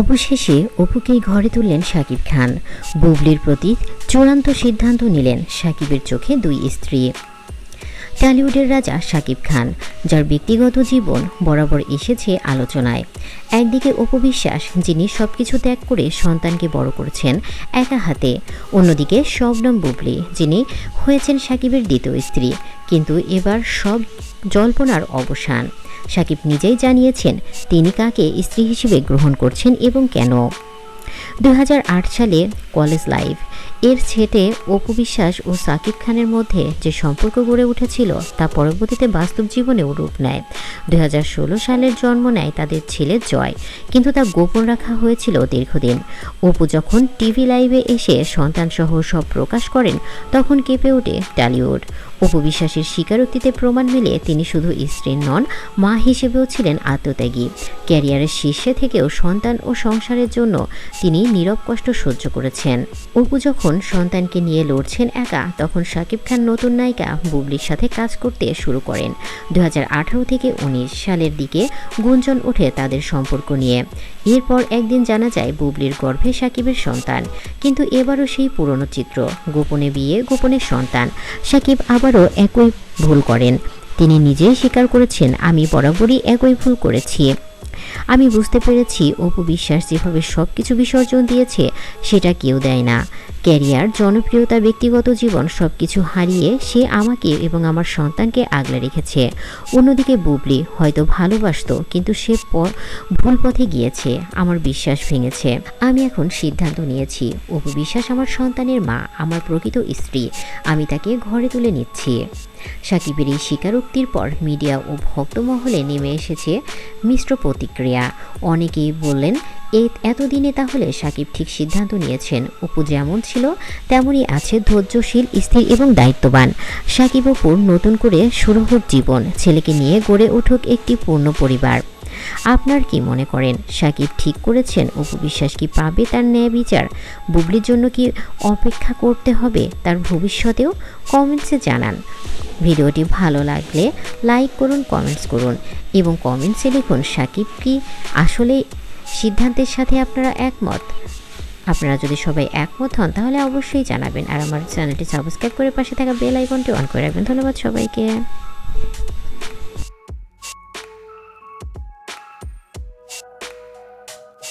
অবশেষে অপুকেই ঘরে তুললেন শাকিব খান। বুবলির প্রতি চূড়ান্ত সিদ্ধান্ত নিলেন শাকিবের চোখে দুই স্ত্রী। টলিউডের রাজা শাকিব খান, যার ব্যক্তিগত জীবন বরাবর এসেছে আলোচনায়। একদিকে অপবিশ্বাস যিনি সবকিছু ত্যাগ করে সন্তানকে বড় করেছেন একা হাতে। অন্যদিকে শবনম বুবলি, যিনি হয়েছেন শাকিবের দ্বিতীয় স্ত্রী। কিন্তু এবার সব জল্পনার অবসান। সাকিব নিজেই জানিয়েছেন, তিনি কাকে স্ত্রী হিসেবে গ্রহণ করছেন এবং কেন। দুই হাজার আট সালে কলেজ লাইফ, এর ছেটে অপু বিশ্বাস ও সাকিব খানের মধ্যে যে সম্পর্ক গড়ে উঠেছিল, তা পরবর্তীতে বাস্তব জীবনেও রূপ নেয়। দুই হাজার ষোলো সালের জন্ম নেয় তাদের ছেলে জয়, কিন্তু তা গোপন রাখা হয়েছিল দীর্ঘদিন। অপু যখন টিভি লাইভে এসে সন্তানসহ সব প্রকাশ করেন, তখন কেঁপে ওঠে টলিউড। অপু বিশ্বাসের স্বীকারোক্তিতে প্রমাণ মিলে তিনি শুধু স্ত্রীর নন, মা হিসেবেও ছিলেন আত্মত্যাগী। ক্যারিয়ারের শীর্ষে থেকেও সন্তান ও সংসারের জন্য তিনি নীরব কষ্ট সহ্য করেছেন। অপু যখন সন্তানকে নিয়ে লড়ছেন একা, তখন শাকিব খান নতুন নায়িকা বুবলির সাথে কাজ করতে শুরু করেন। দু হাজার আঠারো থেকে উনিশ সালের দিকে গুঞ্জন ওঠে তাদের সম্পর্ক নিয়ে। এরপর একদিন জানা যায়, বুবলির গর্ভে সাকিবের সন্তান। কিন্তু এবারও সেই পুরনো চিত্র, গোপনে বিয়ে, গোপনে সন্তান। সাকিব আবারও একই ভুল করেন। তিনি নিজেই স্বীকার করেছেন, আমি বরাবরই একই ভুল করেছি। আমি বুঝতে পেরেছি, অপু বিশ্বাস যেভাবে সব কিছু বিসর্জন দিয়েছে, সেটা কেউ দেয় না। ক্যারিয়ার, জনপ্রিয়তা, ব্যক্তিগত জীবন সব কিছু হারিয়ে সে আমাকে এবং আমার সন্তানকে আগলে রেখেছে। অন্যদিকে বুবলি হয়তো ভালোবাসতো, কিন্তু সে ভুল পথে গিয়েছে, আমার বিশ্বাস ভেঙেছে। আমি এখন সিদ্ধান্ত নিয়েছি, অপু বিশ্বাস আমার সন্তানের মা, আমার প্রকৃত স্ত্রী, আমি তাকে ঘরে তুলে নিচ্ছি। সাকিবের এই স্বীকারোক্তির পর মিডিয়া ও ভক্তমহলে নেমে এসেছে মিশ্র প্রতিক্রিয়া। অনেকেই বললেন এই এতদিনে তাহলে সাকিব ঠিক সিদ্ধান্ত নিয়েছেন। অপু যেমন ছিল, তেমনই আছে ধৈর্যশীল, স্থির এবং দায়িত্ববান। সাকিব অপুর নতুন করে শুরু হোক জীবন, ছেলেকে নিয়ে গড়ে উঠুক একটি পূর্ণ পরিবার। আপনার কি মনে করেন, সাকিব ঠিক করেছেন? অপু বিশ্বাস কি পাবে তার ন্যায় বিচার? বুবলির জন্য কি অপেক্ষা করতে হবে তার ভবিষ্যতেও? কমেন্টসে জানান। ভিডিওটি ভালো লাগলে লাইক করুন, কমেন্টস করুন এবং কমেন্টসে লিখুন, সাকিব কি আসলে সিদ্ধান্তের সাথে আপনারা একমত? আপনারা যদি সবাই একমত হন, তাহলে অবশ্যই জানাবেন। আর আমার চ্যানেলটি সাবস্ক্রাইব করে পাশে থাকা বেল আইকনটি অন করে রাখবেন। ধন্যবাদ সবাইকে।